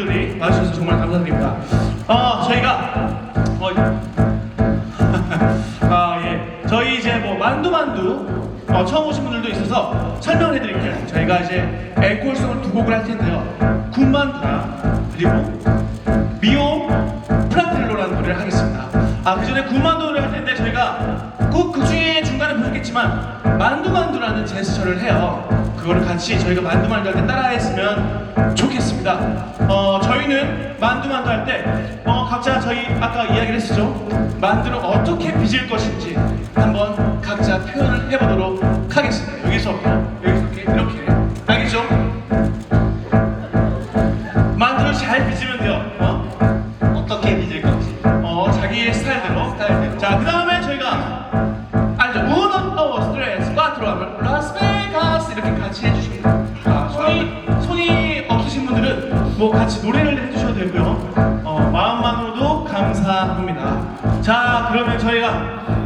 분들이 와주셔서 정말 감사드립니다. 어, 저희가 어, 아 예, 저희 이제 뭐 만두만두 어, 처음 오신 분들도 있어서 설명을 해드릴게요. 저희가 이제 앵콜송을 두 곡을 할 텐데요. 군만두랑 그리고 미오 프라텔로라는 노래를 하겠습니다. 아, 그 전에 군만두를 할 텐데 저희가 꼭 그 중에 중간에 보셨겠지만 만두만두라는 제스처를 해요. 그거를 같이 저희가 만두만두 할 때 따라했으면 좋겠습니다. 어, 저희는 만두만두 할 때 어, 각자 저희 아까 이야기를 했었죠. 만두를 어떻게 빚을 것인지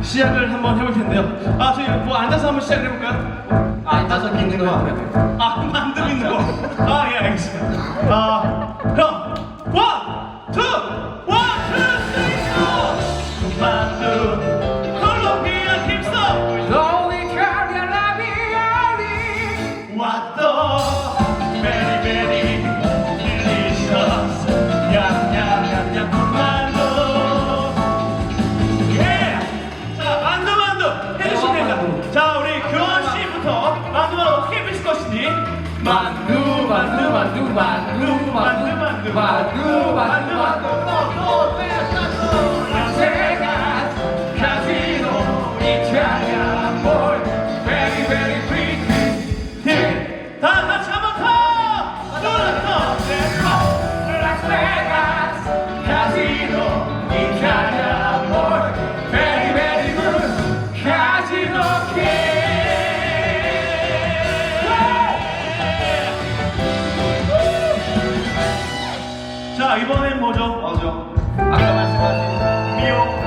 시작을 한번 해볼 텐데요. 아, 저희 뭐 앉아서 한번 시작을 해볼까요? 아, 앉아서 믿는 거 같아요. 아, 만들고 있는 거. 아, 예, 알겠습니다. 아, 그럼, 만두 만두 만두 만두 라스베가스 카지노 이탈리아 볼 베리 베리 프리 자, 이번엔 뭐죠? 뭐죠? 아까 말씀하신 미오